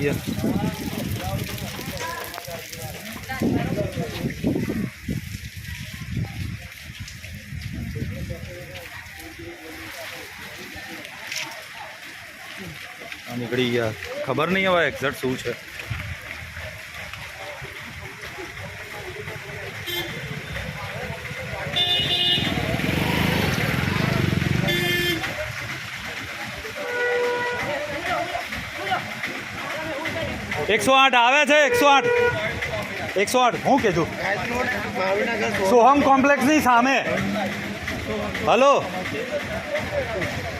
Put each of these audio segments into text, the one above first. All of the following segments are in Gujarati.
જઈએ. નીકળી ગયા. ખબર નહીં હવે એક્ઝેક્ટ શું છે. એકસો આઠ આવે છે, એકસો આઠ. એકસો આઠ. હું કીધું સોહમ કોમ્પ્લેક્સની સામે. હલો.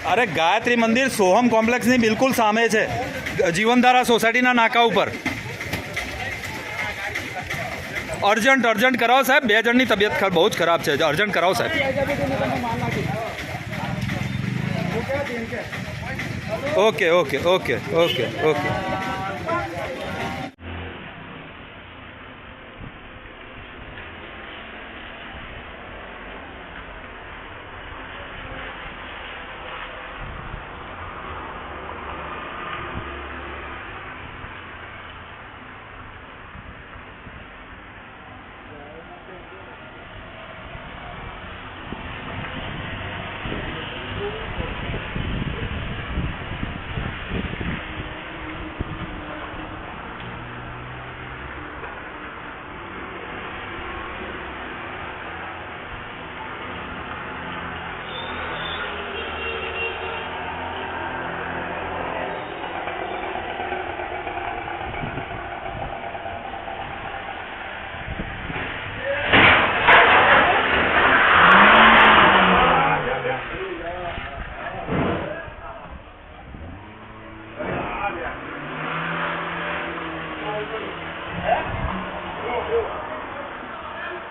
અરે ગાયત્રી મંદિર સોહમ કોમ્પ્લેક્સની બિલકુલ સામે છે. જીવનધારા સોસાયટીના નાકા ઉપર. અર્જન્ટ અર્જન્ટ કરાવો સાહેબ. બે જણની તબિયત બહુ જ ખરાબ છે. અર્જન્ટ કરાવો સાહેબ. Okay okay okay okay okay.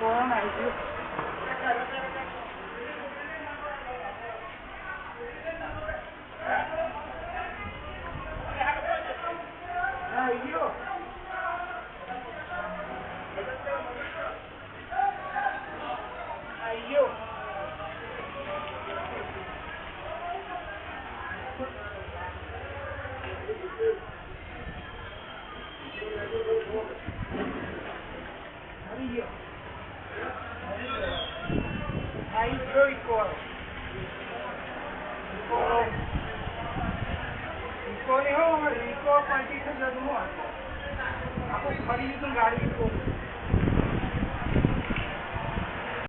Bố mày chứ. Thank you. enjoy ko. Ikaw, ikaw ni Homer, ikaw ang pagkisa dyan mo. Ako, malinis ng galing ko.